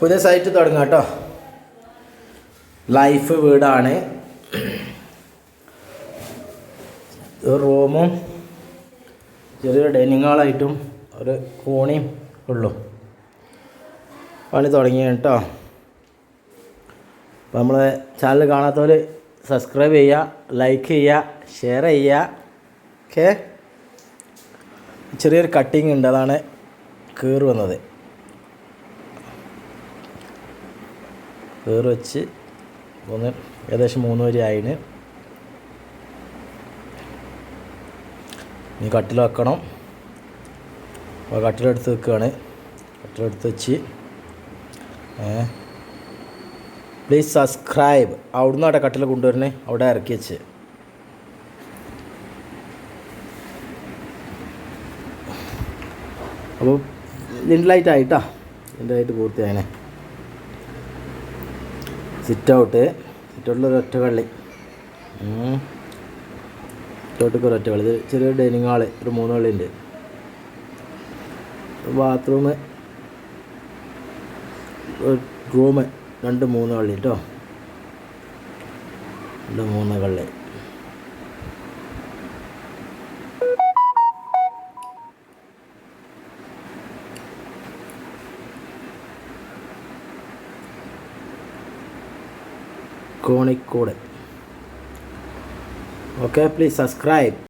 പുതിയ സൈറ്റ് തുടങ്ങാം കേട്ടോ. ലൈഫ് വീടാണ്. റൂമും ചെറിയൊരു ഡൈനിങ് ഹാളായിട്ടും ഒരു കോണിയും ഉള്ളു. പണി തുടങ്ങി കേട്ടോ. അപ്പോൾ നമ്മളെ ചാനൽ കാണാത്തവർ സബ്സ്ക്രൈബ് ചെയ്യുക ലൈക്ക് ചെയ്യുക ഷെയർ ചെയ്യുക. ഓക്കെ ചെറിയൊരു കട്ടിങ് ഉണ്ട് അതാണ് കീറ് വന്നത്. കീറ് വെച്ച് മൂന്ന് ഏകദേശം മൂന്ന് വരി ആയിന്. ഇനി കട്ടിൽ വെക്കണം. അപ്പോൾ കട്ടിലെടുത്ത് വെക്കുകയാണ് കട്ടിലെടുത്ത് വെച്ച് പ്ലീസ് സബ്സ്ക്രൈബ് അവിടുന്ന് അവിടെ കട്ടിൽ കൊണ്ടുവരണേ അവിടെ ഇറക്കി വെച്ച്. അപ്പോൾ ലിൻഡലായിട്ടായിട്ടാ ലിൻഡലായിട്ട് പൂർത്തിയായനെ. സിറ്റ് ഔട്ട് സിറ്റ് ഔട്ടിൽ ഒരു ഒറ്റ കള്ളി. സിറ്റ് ഔട്ടിൽ ഒരു ഒറ്റ കള്ളി. ഇത് ചെറിയൊരു ഡൈനിങ് ഹാൾ ഒരു മൂന്ന് കള്ളി ഉണ്ട് ബാത്റൂം റൂം രണ്ട് മൂന്ന് കള്ളി കേട്ടോ രണ്ട് മൂന്ന് കള്ളി. കോണിക്കോട് ഓക്കെ പ്ലീസ് സബ്സ്ക്രൈബ്